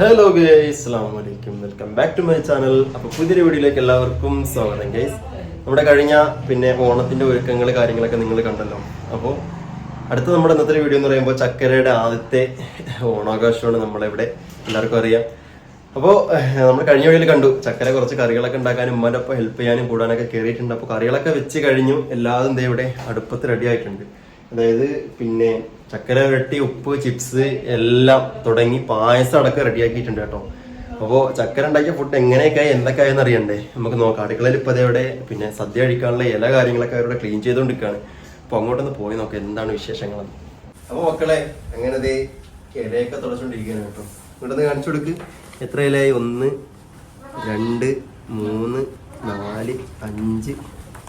Hello guys അസ്സാം welcome back to my channel അപ്പോൾ പുതിയ വീഡിയോയിലേക്ക് എല്ലാവർക്കും സ്വാഗതം ഗൈസ് നമ്മുടെ കഴിഞ്ഞ പിന്നെ ഓണത്തിന്റെ ഒരുക്കങ്ങൾ കാര്യങ്ങളൊക്കെ നിങ്ങൾ കണ്ടല്ലോ. അപ്പോൾ അടുത്ത നമ്മുടെ ഇന്നത്തെ വീഡിയോ എന്ന് പറയുമ്പോൾ ചക്കരയുടെ ആദ്യത്തെ ഓണാഘോഷമാണ് നമ്മളിവിടെ എല്ലാവർക്കും അറിയാം. അപ്പോൾ നമ്മൾ കഴിഞ്ഞ വീഡിയോയിൽ കണ്ടു. ചക്കര കുറച്ച് കറികളൊക്കെ ഉണ്ടാക്കാനും ഉമ്മാന്റെ ഒപ്പം ഹെൽപ്പ് ചെയ്യാനും കൂടാനൊക്കെ കയറിയിട്ടുണ്ട്. അപ്പോൾ കറികളൊക്കെ വെച്ച് കഴിഞ്ഞു. എല്ലാതും ദേ ഇവിടെ അടുപ്പത്ത് റെഡി ആയിട്ടുണ്ട്. അതായത് പിന്നെ ചക്കര വരട്ടി ഉപ്പ് ചിപ്സ് എല്ലാം തുടങ്ങി പായസം അടക്കം റെഡിയാക്കിയിട്ടുണ്ട് കേട്ടോ. അപ്പോൾ ചക്കര ഉണ്ടാക്കിയ ഫുഡ് എങ്ങനെയൊക്കെ എന്തൊക്കെ ആയെന്ന് അറിയണ്ടേ? നമുക്ക് നോക്കാം. അടുക്കളയിൽ ഇപ്പോൾ അതേവിടെ പിന്നെ സദ്യ കഴിക്കാനുള്ള എല്ലാ കാര്യങ്ങളൊക്കെ അവരോട് ക്ലീൻ ചെയ്തുകൊണ്ടിരിക്കുകയാണ് അപ്പോൾ അങ്ങോട്ടൊന്ന് പോയി നോക്കാം എന്താണ് വിശേഷങ്ങൾ അപ്പോൾ മക്കളെ അങ്ങനെ ദേ ഇടയൊക്കെ തുടച്ചുകൊണ്ടിരിക്കുകയാണ് കേട്ടോ. ഇവിടുന്ന് കാണിച്ചു കൊടുക്ക്. എത്ര ഇലയായി? ഒന്ന് രണ്ട് മൂന്ന് നാല് അഞ്ച്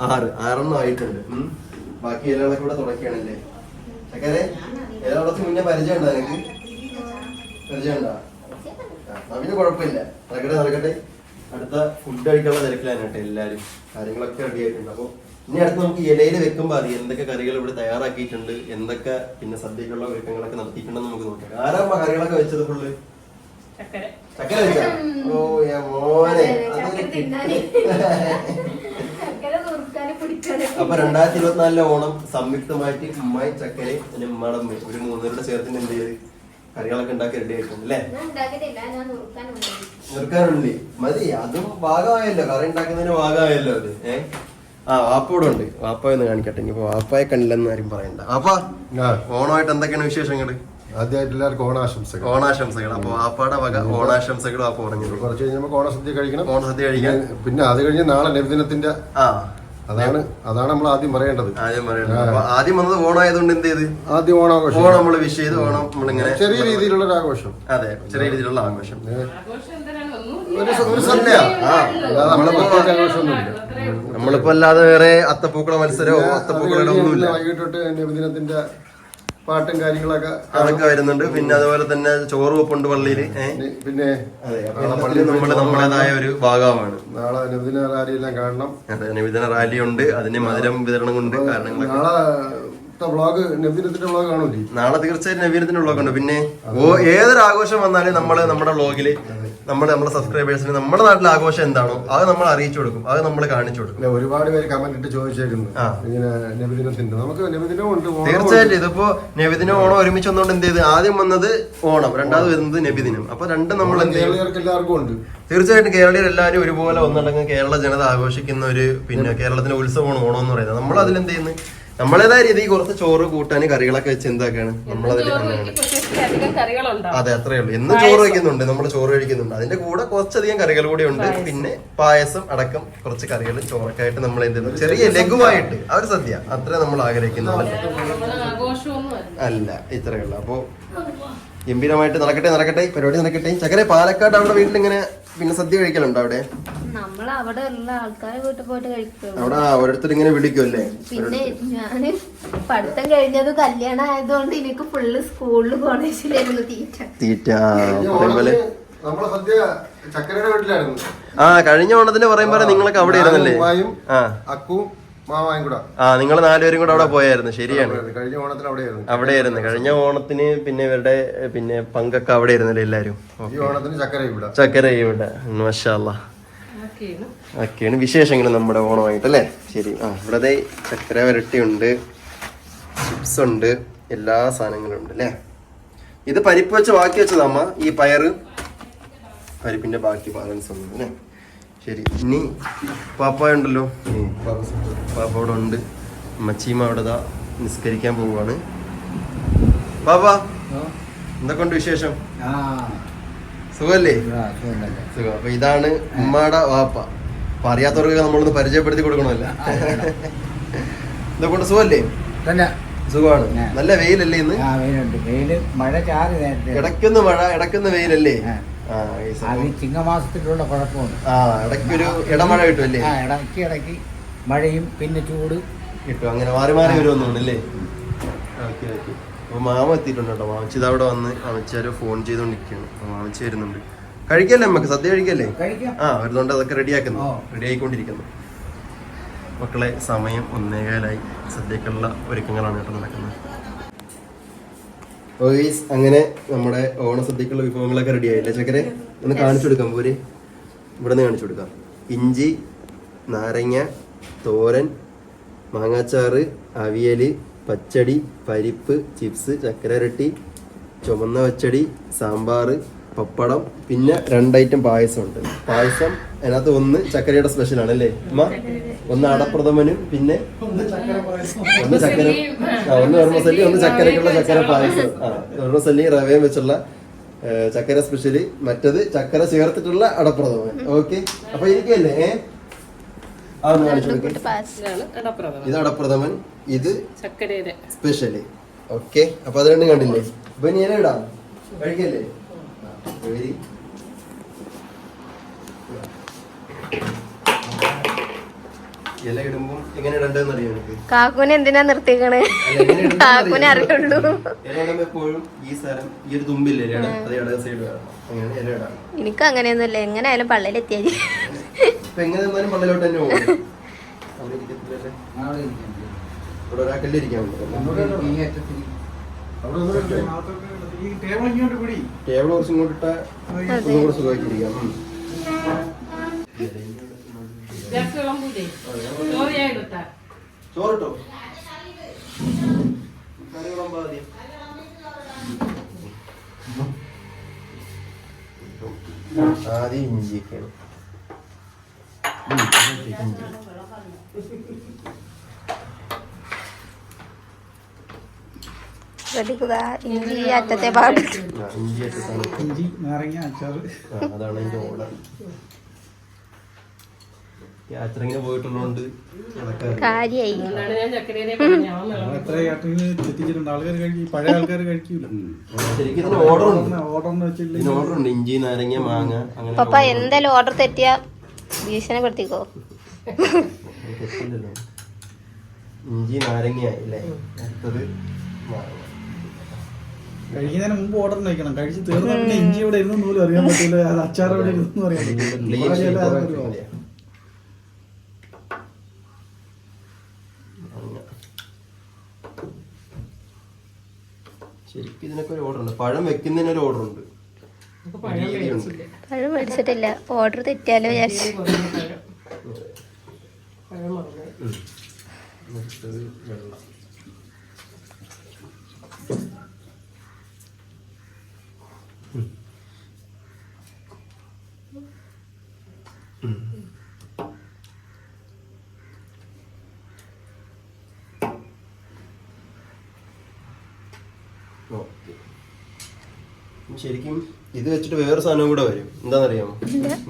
ആറ്. ആറെണ്ണം ആയിട്ടുണ്ട്. ബാക്കി ഇലകളൊക്കെ കൂടെ തുടക്കുകയാണല്ലേ? ചക്കരെ ഇല തുടച്ച് മുന്നേ പരിചയം ഉണ്ടോ നിനക്ക് പരിചയം ഉണ്ടോ പിന്നെ കുഴപ്പമില്ല. നടക്കട്ടെ നടക്കട്ടെ അടുത്ത ഫുഡ് കഴിക്കാനുള്ള തിരക്കിലാണ് കേട്ടോ എല്ലാവരും കാര്യങ്ങളൊക്കെ റെഡി ആയിട്ടുണ്ട്. അപ്പോൾ ഇനി അടുത്ത് നമുക്ക് ഇലയിൽ വെക്കുമ്പോൾ അറിയാം എന്തൊക്കെ കറികൾ ഇവിടെ തയ്യാറാക്കിയിട്ടുണ്ട് എന്തൊക്കെ പിന്നെ സദ്യക്കുള്ള ഒരുക്കങ്ങളൊക്കെ നടത്തിയിട്ടുണ്ടെന്ന് നമുക്ക് നോക്കാം. ആരാ കറികളൊക്കെ വെച്ചത് ഫുള്ള് ചക്കര. ചക്കര വെച്ചാ? ഓ മോനെ. അതൊരു. അപ്പൊ രണ്ടായിരത്തി ഇരുപത്തിനാലിലെ ഓണം സംയുക്തമായിട്ട് ഉമ്മായി ചക്കരെ പിന്നെ ഉമ്മയുടെ അമ്മ ഒരു മൂന്നുപേരുടെ ചേർത്തിന് എന്ത് ചെയ്ത് കറികളൊക്കെ ഉണ്ടാക്കി റെഡി ആയിട്ടുണ്ട് അല്ലേ. നിർക്കാറുണ്ട് മതി അതും ഭാഗമായല്ലോ കറി ഉണ്ടാക്കുന്നതിന് ഭാഗമായല്ലോ അത്. ഏ? ആ വാപ്പോടെ ഉണ്ട്. വാപ്പ ഒന്ന് കാണിക്കട്ടെ. ഇനിയിപ്പോ വാപ്പായെ കണ്ടില്ലെന്ന് ആരും പറയണ്ട. വാപ്പാ ഓണമായിട്ട് എന്തൊക്കെയാണ് വിശേഷങ്ങൾ ആദ്യമായിട്ട് എല്ലാവർക്കും ഓണാശംസകൾ. ഓണാശംസകൾ. അപ്പൊ വാപ്പാടെ വക ഓണാശംസകൾ അപ്പൊ പറഞ്ഞു കുറച്ച് കഴിഞ്ഞാൽ നമുക്ക് ഓണസദ്യ കഴിക്കണം. ഓണസദ്യ കഴിക്കാൻ പിന്നെ അത് കഴിഞ്ഞ് നാളെ നബിദിനത്തിന്റെ ആ. അതാണ് അതാണ് നമ്മൾ ആദ്യം പറയേണ്ടത്. ആദ്യം പറയണ്ട അപ്പൊ ആദ്യം വന്നത് ഓണമായതുകൊണ്ട് എന്ത് ചെയ്ത്? ആദ്യം ഓണാഘോഷം. ഓണം നമ്മൾ വിഷ് ചെയ്ത് ഓണം നമ്മളിങ്ങനെ ചെറിയ രീതിയിലുള്ള ഒരു ആഘോഷം. അതെ ചെറിയ രീതിയിലുള്ള ആഘോഷം. ഒരു ഒരു സദ്യ ആ. അല്ലാതെ നമ്മളെ പ്രത്യേക ആഘോഷമൊന്നുമില്ല നമ്മളിപ്പോ അല്ലാതെ വേറെ അത്തപ്പൂക്കള മത്സരമോ അത്തപ്പൂക്കളുടെ ഒന്നും ഇല്ല വൈകിട്ടോട്ട് ഒന്നുമില്ല. ദിനത്തിന്റെ നബിദിനത്തിന്റെ പാട്ടും കാര്യങ്ങളൊക്കെ അതൊക്കെ വരുന്നുണ്ട്. പിന്നെ അതുപോലെ തന്നെ ചോറ് വെപ്പുണ്ട് പള്ളിയിൽ പിന്നെ- അപ്പൊ നമ്മൾ നമ്മുടേതായ ഒരു ഭാഗമാണ്. നാളെ അനുദിന റാലി എല്ലാം കാണണം. അതെ അനുദിന റാലി ഉണ്ട് അതിന് മധുരം വിതരണം കൊണ്ട് കാരണങ്ങളൊക്കെ. നാളെ വ്ളോഗ് നബിദിനത്തിന്റെ വ്ളോഗ് കാണൂലേ? നാളെ തീർച്ചയായും നവീനത്തിന്റെ വ്ളോഗ് ഉണ്ട്. പിന്നെ ഓ ഏതൊരു ആഘോഷം വന്നാലും നമ്മൾ നമ്മുടെ വ്ളോഗിൽ നമ്മൾ നമ്മുടെ സബ്സ്ക്രൈബേഴ്സിന് നമ്മുടെ നാട്ടിലെ ആഘോഷം എന്താണോ അത് നമ്മൾ അറിയിച്ചു കൊടുക്കും. അത് നമ്മൾ കാണിച്ചു കൊടുക്കും. ഒരുപാട് പേര് കമന്റ് ഇട്ട് ചോദിച്ചേക്കുന്നു. ആ. ഇങ്ങനെ നബിദിനത്തിന്റെ നമുക്ക് നബിദിനവും ഉണ്ട് തീർച്ചയായിട്ടും ഇതിപ്പോ നബിദിനം ഓണം ഒരുമിച്ച് വന്നുകൊണ്ട് എന്ത് ചെയ്ത്? ആദ്യം വന്നത് ഓണം. രണ്ടാമത് വരുന്നത് നബിദിനം അപ്പൊ രണ്ടും നമ്മൾ എന്ത് എല്ലാവർക്കും ഉണ്ട്. തീർച്ചയായിട്ടും കേരളീയർ എല്ലാവരും ഒരുപോലെ ഒന്നടങ്കം കേരള ജനത ആഘോഷിക്കുന്ന ഒരു പിന്നെ കേരളത്തിന്റെ ഉത്സവമാണ് ഓണം എന്ന് പറയുന്നത്. നമ്മൾ അതിൽ എന്ത് ചെയ്യുന്നു? നമ്മളേതായ രീതിയിൽ കുറച്ച് ചോറ് കൂട്ടാൻ കറികളൊക്കെ വെച്ച് എന്താക്കാണ്? നമ്മളതിൽ അതെ അത്രേ ഉള്ളൂ. എന്നും ചോറ് കഴിക്കുന്നുണ്ട് നമ്മൾ ചോറ് കഴിക്കുന്നുണ്ട് അതിന്റെ കൂടെ കുറച്ചധികം കറികൾ കൂടി ഉണ്ട്. പിന്നെ പായസം അടക്കം കുറച്ച് കറികൾ ചോറൊക്കെ ആയിട്ട് നമ്മൾ എന്ത് ചെയ്യുന്നു? ചെറിയ ലഘുവായിട്ട്. ആ ഒരു സദ്യ. അത്ര നമ്മൾ ആഗ്രഹിക്കുന്നുണ്ട് അല്ല? അല്ല ഇത്രയേ ഉള്ളൂ. അപ്പോ ഗംഭീരമായിട്ട് നടക്കട്ടെ നടക്കട്ടെ. പരിപാടി നടക്കട്ടെ. ചക്കരെ പാലക്കാട് അവിടെ വീട്ടിൽ ഇങ്ങനെ പിന്നെ സദ്യ കഴിക്കലുണ്ടോ അവിടെ? നമ്മൾ അവിടെ ഉള്ള ആൾക്കാരെ വീട്ടിൽ പോയിട്ട് അവിടെ ഓരോരുത്തർ ഇങ്ങനെ വിളിക്കുമല്ലേ പിന്നെ ഞാൻ പഠിത്തം കഴിഞ്ഞത് കല്യാണം ആയതുകൊണ്ട് എനിക്ക് ഫുള്ള് സ്കൂളിൽ കോളേജിലായിരുന്നു തീറ്റ. തീറ്റ പോലെ ആ കഴിഞ്ഞ ഓണത്തിന് പറയുമ്പോ നിങ്ങളൊക്കെ അവിടെ ഇരുന്നല്ലേ അക്കു ആ നിങ്ങൾ നാലുപേരും കൂടെ അവിടെ പോയായിരുന്നു. ശരിയാണ്. കഴിഞ്ഞ ഓണത്തിന് അവിടെയായിരുന്നു. അവിടെയായിരുന്നു. കഴിഞ്ഞ ഓണത്തിന് പിന്നെ ഇവരുടെ പിന്നെ പങ്കൊക്കെ അവിടെ ആയിരുന്നല്ലേ എല്ലാരും ഈ ഓണത്തിന് ചക്കര ഇവിടെ. മഷാല്ല ഒക്കെയാണ് വിശേഷങ്ങൾ നമ്മുടെ ഓണമായിട്ട് അല്ലേ? ശരി. ആ ഇവിടെ ദേ ചക്കര വരട്ടിയുണ്ട്. ചിപ്സ് ഉണ്ട്. എല്ലാ സാധനങ്ങളും ഉണ്ട് അല്ലേ? ഇത് പരിപ്പ് വെച്ച് ബാക്കി വെച്ചതമ്മ ഈ പയറ്? പരിപ്പിന്റെ ബാക്കി ബാലൻസ് ഉണ്ട് അല്ലേ? ശരി. ഇനി പാപ്പായ ഉണ്ടല്ലോ. പാപ്പ അവിടെ ഉണ്ട്. മച്ചീമ അവിടെ ഇതാ നിസ്കരിക്കാൻ പോവുകയാണ്. പാപ്പ എന്തൊക്കെ ഉണ്ട് വിശേഷം? സുഖല്ലേ? സുഖം. അപ്പൊ ഇതാണ് ഉമ്മാടെ വാപ്പ. അപ്പൊ അറിയാത്തവർക്ക് നമ്മളൊന്ന് പരിചയപ്പെടുത്തി കൊടുക്കണമല്ല. ഇതൊക്കെ സുഖല്ലേ തന്നെ സുഖമാണ്. നല്ല വെയിലല്ലേ ഇന്ന്? ആ വെയിലുണ്ട്. വെയിൽ മഴ ചാറി നേരത്തെ. ഇടയ്ക്കുന്ന മഴ ഇടയ്ക്കുന്ന വെയിലല്ലേ? അത് ചിങ്ങമാസത്തിലുള്ള കുഴപ്പമുണ്ട്. ഇടയ്ക്കൊരു ഇടമഴ കിട്ടുമല്ലേ ആ ഇടയ്ക്ക് ഇടയ്ക്ക് മഴയും പിന്നെ ചൂട്. കിട്ടും. അങ്ങനെ മാറി മാറി വരുമെന്നുണ്ടല്ലേ ഓക്കെ ഓക്കെ. അപ്പൊ മാമ എത്തിയിട്ടുണ്ട് കേട്ടോ. മാമച്ചി ഇത് അവിടെ വന്ന് മാമച്ചാര് ഫോൺ ചെയ്തോണ്ടിരിക്കുകയാണ് അപ്പൊ മാമച്ചി വരുന്നുണ്ട്. കഴിക്കല്ലേ നമുക്ക് സദ്യ കഴിക്കല്ലേ? കഴിക്കാം. ആ വരുന്നുണ്ട് അതൊക്കെ റെഡിയാക്കുന്നു. ഓ. റെഡി ആയിക്കൊണ്ടിരിക്കുന്നു. മക്കളെ സമയം ഒന്നേകാലായി. സദ്യക്കുള്ള ഒരുക്കങ്ങളാണ് കേട്ടോ നടക്കുന്നത്. ഓഗീസ് അങ്ങനെ നമ്മുടെ ഓണസദ്യക്കുള്ള വിഭവങ്ങളൊക്കെ റെഡി ആയില്ലേ? ചക്കരെ ഒന്ന് കാണിച്ചു കൊടുക്കാം പോര്. ഇവിടെ നിന്ന് കാണിച്ചു കൊടുക്കാം. ഇഞ്ചി നാരങ്ങ തോരൻ മാങ്ങാച്ചാറ് അവിയൽ പച്ചടി പരിപ്പ് ചിപ്സ് ചക്കരരട്ടി ചുമന്ന പച്ചടി സാമ്പാർ പപ്പടം പിന്നെ രണ്ട് ഐറ്റം പായസം ഉണ്ട് പായസം അതിനകത്ത് ഒന്ന് ചക്കരയുടെ സ്പെഷ്യലാണ് അല്ലേ അമ്മ ഒന്ന് അടപ്രഥമനും പിന്നെ ഒന്ന് ചക്കര ആ ഒന്ന് ഓർമ്മസല്ലി ഒന്ന് ചക്കരക്കുള്ള ചക്കര പായസം. ആ ഓർമ്മസല്ലി റവയും വെച്ചുള്ള ചക്കര സ്പെഷ്യൽ. മറ്റത് ചക്കര ചേർത്തിട്ടുള്ള അടപ്രഥമൻ. ഓക്കെ? അപ്പൊ ഇരിക്കല്ലേ കാണിച്ചു ഇടപ്രഥമൻ ഇത് അടപ്രഥമൻ ഇത് ചക്കരയുടെ. സ്പെഷ്യൽ. ഓക്കെ? അപ്പൊ അത് രണ്ടും കണ്ടില്ലേ? അപ്പൊ ഇനി ഞാൻ ഇടാം. കഴിക്കല്ലേ? വെരി ഇല എങ്ങനെ ഇടണ്ടെന്ന് അറിയാം എനിക്ക് കാക്കുനെ എന്തിനാ നിർത്തിക്കണ് കാക്കുനെ അറിയുള്ളൂ. ഇല ഇടുമ്പോ എപ്പോഴും ഈ സ്ഥലം ഈ ഒരു തുമ്പില്ല ഇലയുടെ അത് ഇടത് സൈഡ് വേണം അങ്ങനെ ഇല ഇടാം. എനിക്ക് അങ്ങനെയൊന്നുമില്ല. എങ്ങനെ ആയാലും പള്ളിയിലെത്തിയാൽ ഇപ്പൊ എങ്ങനെ നിന്നാലും പള്ളിലോട്ട് തന്നെ പോകും. അവിടെ ഇരിക്കത്തില്ലല്ലേ ഇവിടെ ഒരാൾക്കല്ലേ ഇരിക്കാൻ പറ്റും ഈ അവിടെ നിന്ന് ഈ ടേബിൾ ഇങ്ങോട്ട് പിടി ടേബിൾ കുറച്ചും കൂടി ഇട്ടാ ഒന്നും കൂടെ. ഗ്യാസ് വിളമ്പൂലേ ചോറ് ഞാൻ എടുത്താ ചോറിട്ടോ കറി വിളമ്പാ ആദ്യം. ആദ്യം ഇഞ്ചിയൊക്കെയാണ് ശ്രദ്ധിക്കുക ഇഞ്ചി അറ്റത്തെ പാട്. ഇഞ്ചി നാരങ്ങ അച്ചാറ്. അതാണ് എന്റെ ഓർഡർ. യാത്രങ്ങനെ പോയിട്ടുള്ളതുകൊണ്ട്. കാര്യായി. ശരിക്കും ഓർഡർ ഉണ്ട് ഓർഡർ ഉണ്ട് ഇഞ്ചി നാരങ്ങ മാങ്ങ അങ്ങനെ പപ്പ എന്തായാലും ഓർഡർ തെറ്റിയ ഭീഷണിപ്പെടുത്തിക്കോ? ഇഞ്ചി നാരങ്ങ അല്ലേ? അടുത്തത് മാങ്ങ. കഴിക്കുന്നതിന് മുമ്പ് ഓർഡർ നയിക്കണം കഴിച്ച് തീർന്നു ഇഞ്ചി ഇവിടെ ഇരുന്നു പോലും അറിയാൻ പറ്റില്ല അത് അച്ചാർ ഇവിടെ ഇരുന്നു അറിയാൻ പറ്റില്ല ശരിക്കും ഇതിനൊക്കെ ഒരു ഓർഡർ ഉണ്ട്. പഴം വെക്കുന്നതിന് ഒരു ഓർഡർ ഉണ്ട്. പഴം മേടിച്ചിട്ടില്ല. ഓർഡർ തെറ്റിയാലോ വിചാരിച്ചു. വെള്ളം. ശരിക്കും ഇത് വെച്ചിട്ട് വേറെ സാധനം കൂടെ വരും. എന്താണെന്നറിയാമോ?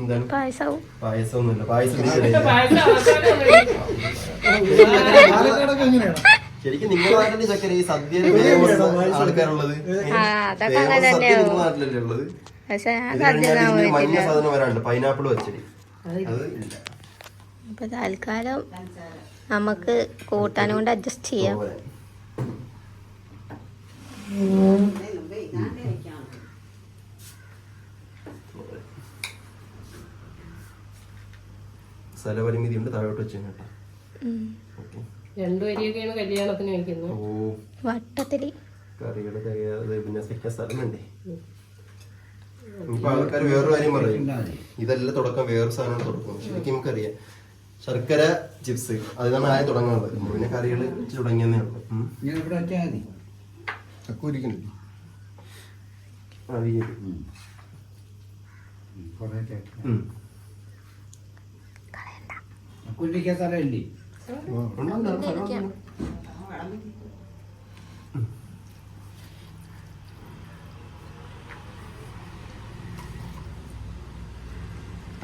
എന്താണ്? പായസവും. പായസമൊന്നുമില്ല. പായസം ശരിക്കും നിങ്ങളുടെ നാട്ടിൽ ചക്കര ഈ സദ്യ ആൾക്കാരുള്ളത്. നിങ്ങളുടെ നാട്ടിലല്ലേ ഉള്ളത്? മഞ്ഞ സാധനം വരാനുണ്ട് പൈനാപ്പിൾ വെച്ചിട്ട് അത് ഇല്ല. അപ്പൊ തൽക്കാലം നമുക്ക് കൂട്ടാനും കൊണ്ട് അഡ്ജസ്റ്റ് ചെയ്യാം തോരൻ. തോരൻ. സ്ഥലപരിമിതി ഉണ്ട് താഴോട്ട് വെച്ച് കേട്ടോ. ഉം. ഓക്കെ രണ്ടു വരിയൊക്കെയാണ് കല്യാണത്തിന് വയ്ക്കുന്നത് ഓ. വട്ടത്തിൽ. കറികൾ തികയാതെ പിന്നെ വെക്കാൻ സ്ഥലമുണ്ടേ. വേണ്ടേ ഇപ്പൊ ആൾക്കാർ വേറൊരു കാര്യം പറയും. ഇതെല്ലാം തുടക്കം വേറൊരു സാധനം തുടക്കം ശരിക്കും നമുക്കറിയാം ശർക്കര ചിപ്സ് അതിനാണ് ആദ്യം തുടങ്ങുന്നത്. പിന്നെ കറികൾ തുടങ്ങിയെന്നേ ഉള്ളൂ. ഇങ്ങനെ ഇവിടെ വെച്ചാൽ മതി ചക്കൂരിക്കുന്നില്ല അവിയൽ. കുറേ ചേർക്കാം ഉം. കുഞ്ഞിക്കാൻ സ്ഥലമില്ലേ?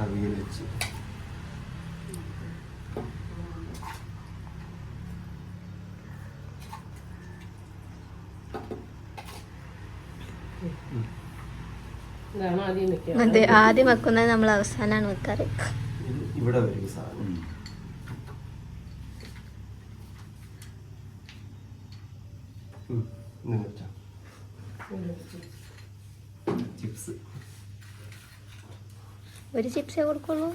അവിയൽ വെച്ച്. അതെ ആദ്യം വെക്കുന്നത് നമ്മൾ അവസാനമാണ് വെക്കാറ്. ഇവിടെ വരും സാധനം ഉം, ഇത് വെച്ചോ. ചിപ്സ് ഒരു ചിപ്സേ കൊടുക്കുള്ളൂ.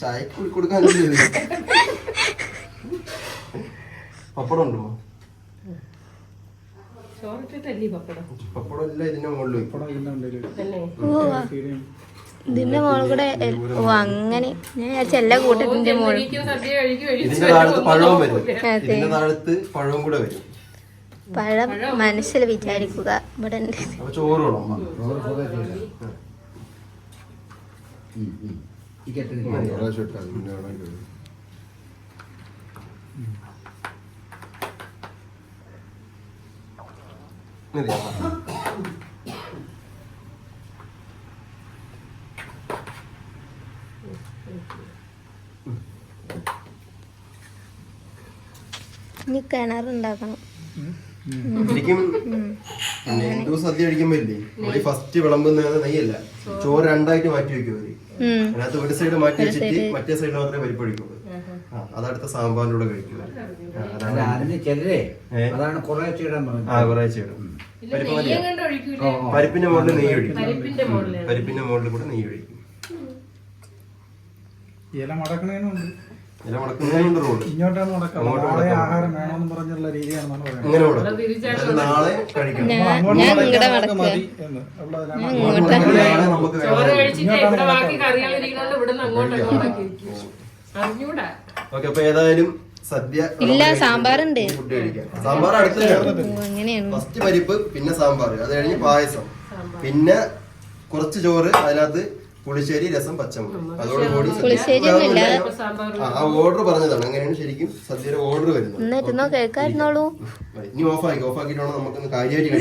ചായക്ക് കൊടുക്കാൻ? പപ്പടം ഉണ്ടോ ചോറിട്ടിട്ടല്ലേ പപ്പടം? പപ്പടം എല്ലാം ഇതിന്റെ മുകളിൽ ഇതിന്റെ മോൾ കൂടെ ഓ അങ്ങനെ. ഞാൻ വിചാരിച്ച എല്ലാ കൂട്ടത്തിന്റെ ഇതിന്റെ താഴത്ത് പഴവും വരും. ഇതിന്റെ താഴത്ത് പഴവും കൂടെ വരും. പഴം മനസ്സിൽ വിചാരിക്കുക. ഇവിടെ ചോറ് ഇനി കിണറുണ്ടാക്കണം ശരിക്കും ഹിന്ദു സദ്യ കഴിക്കുമ്പോ ഇല്ലേ? ഫസ്റ്റ് വിളമ്പുന്നത് നെയ്യല്ല. ചോറ് രണ്ടായിട്ട് മാറ്റി വെക്കും അവർ. അതിനകത്ത് ഒരു സൈഡ് മാറ്റി വെച്ചിട്ട് മറ്റേ സൈഡിൽ മാത്രമേ പരിപ്പ് കഴിക്കുള്ളൂ അതടുത്ത സാമ്പാറിന്റെ കൂടെ അതാണ്? കുറെ ചെയ്യണം ആ കുറേ പരിപ്പിന്റെ മുകളിൽ നെയ്യ് ഒഴിക്കും. പരിപ്പിന്റെ മുകളിൽ. പരിപ്പിന്റെ മുകളിൽ കൂടെ നെയ്യ് ഒഴിക്കും. ഇല മടക്കണേനുണ്ട് ഇങ്ങോട്ടാണ് ആഹാരം വേണമെന്ന് പറഞ്ഞുള്ള രീതിയാണെന്നാണ് പറയുന്നത്. നാളെ കഴിക്കണം. ഓക്കെ അപ്പൊ ഏതായാലും സദ്യ ഇല്ല, സാമ്പാറുണ്ട്. ഫുഡ് കഴിക്കാം. സാമ്പാർ ഫസ്റ്റ് പരിപ്പ് പിന്നെ സാമ്പാർ. അത് കഴിഞ്ഞ് പായസം. പിന്നെ കുറച്ച് ചോറ് അതിനകത്ത് പുളിശ്ശേരി രസം പച്ചമുളക്. അതോടുകൂടി ആ, ആ ഓർഡർ പറഞ്ഞതാണ്. അങ്ങനെയാണ് ശരിക്കും സദ്യയുടെ ഓർഡർ വരുന്നത്. ഇനി ഓഫ് ആക്കി ഓഫ് ആക്കിയിട്ട് വേണം നമുക്കൊന്ന് കാര്യമായിട്ട്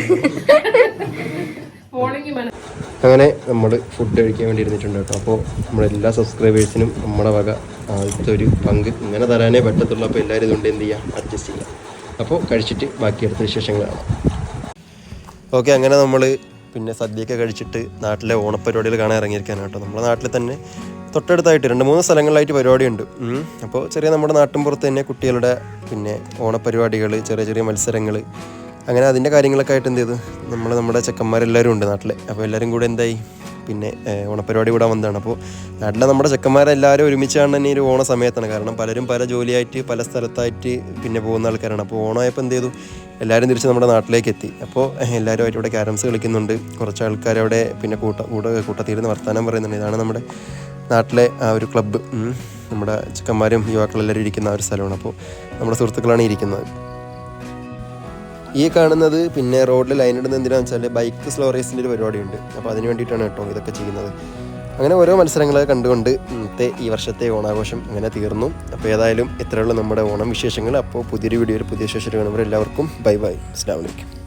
കഴിക്കാം അങ്ങനെ നമ്മൾ ഫുഡ് കഴിക്കാൻ വേണ്ടി ഇരുന്നിട്ടുണ്ട് കേട്ടോ. അപ്പോൾ നമ്മുടെ എല്ലാ സബ്സ്ക്രൈബേഴ്സിനും നമ്മുടെ വക ആദ്യത്തെ ഒരു പങ്ക് ഇങ്ങനെ തരാനേ പറ്റത്തുള്ളൂ. അപ്പോൾ എല്ലാവരും ഇതുകൊണ്ട് എന്ത് ചെയ്യാം? അഡ്ജസ്റ്റ് ചെയ്യാം. അപ്പോൾ കഴിച്ചിട്ട് ബാക്കി അടുത്ത വിശേഷങ്ങൾ കാണാം. ഓക്കെ അങ്ങനെ നമ്മൾ പിന്നെ സദ്യയൊക്കെ കഴിച്ചിട്ട് നാട്ടിലെ ഓണപ്പരിപാടികൾ കാണാൻ ഇറങ്ങിയിരിക്കാനാണ് കേട്ടോ നമ്മുടെ നാട്ടിൽ തന്നെ തൊട്ടടുത്തായിട്ട് രണ്ട് മൂന്ന് സ്ഥലങ്ങളിലായിട്ട് പരിപാടിയുണ്ട്. അപ്പോൾ ചെറിയ നമ്മുടെ നാട്ടിൻ പുറത്ത് തന്നെ കുട്ടികളുടെ പിന്നെ ഓണപ്പരിപാടികൾ ചെറിയ ചെറിയ മത്സരങ്ങൾ അങ്ങനെ അതിന്റെ കാര്യങ്ങളൊക്കെ ആയിട്ട് എന്ത് ചെയ്തു? നമ്മൾ നമ്മുടെ ചെക്കന്മാരെല്ലാവരും ഉണ്ട് നാട്ടിൽ അപ്പോൾ എല്ലാവരും കൂടെ എന്തായി? പിന്നെ ഓണപ്പരിപാടി കൂടാൻ വന്നതാണ്. അപ്പോൾ നാട്ടിലെ നമ്മുടെ ചെക്കന്മാരെല്ലാവരും ഒരുമിച്ചാണ് തന്നെ ഒരു ഓണ സമയത്താണ്. കാരണം പലരും പല ജോലിയായിട്ട് പല സ്ഥലത്തായിട്ട് പിന്നെ പോകുന്ന ആൾക്കാരാണ്. അപ്പോൾ ഓണമായപ്പോൾ എന്ത് ചെയ്തു? എല്ലാവരും തിരിച്ച് നമ്മുടെ നാട്ടിലേക്ക് എത്തി. അപ്പോൾ എല്ലാവരുമായിട്ട് ഇവിടെ ക്യാരംസ് കളിക്കുന്നുണ്ട്. കുറച്ച് ആൾക്കാർ അവിടെ പിന്നെ കൂട്ട കൂട കൂട്ടത്തിരുന്ന് വർത്തമാനം പറയുന്നുണ്ട്. ഇതാണ് നമ്മുടെ നാട്ടിലെ ആ ഒരു ക്ലബ്ബ്. നമ്മുടെ ചെക്കന്മാരും യുവാക്കളെല്ലാവരും ഇരിക്കുന്ന ആ ഒരു സ്ഥലമാണ്. അപ്പോൾ നമ്മുടെ സുഹൃത്തുക്കളാണ് ഇരിക്കുന്നത്. ഈ കാണുന്നത് പിന്നെ റോഡിൽ ലൈൻ ഇടുന്നത് എന്തിനാണെന്ന് വെച്ചാൽ ബൈക്ക് സ്ലോ റേസിന്റെ ഒരു പരിപാടിയുണ്ട്. അപ്പോൾ അതിന് വേണ്ടിയിട്ടാണ് കേട്ടോ ഇതൊക്കെ ചെയ്യുന്നത്. അങ്ങനെ ഓരോ മത്സരങ്ങളെ കണ്ടുകൊണ്ട് ഇന്നത്തെ ഈ വർഷത്തെ ഓണാഘോഷം അങ്ങനെ തീർന്നു. അപ്പോൾ ഏതായാലും ഇത്രയുള്ള നമ്മുടെ ഓണം വിശേഷങ്ങൾ അപ്പോൾ പുതിയൊരു വീഡിയോയിൽ പുതിയ വിശേഷം കാണുമ്പോൾ എല്ലാവർക്കും ബൈ ബൈ. അസ്സാം വലൈക്കും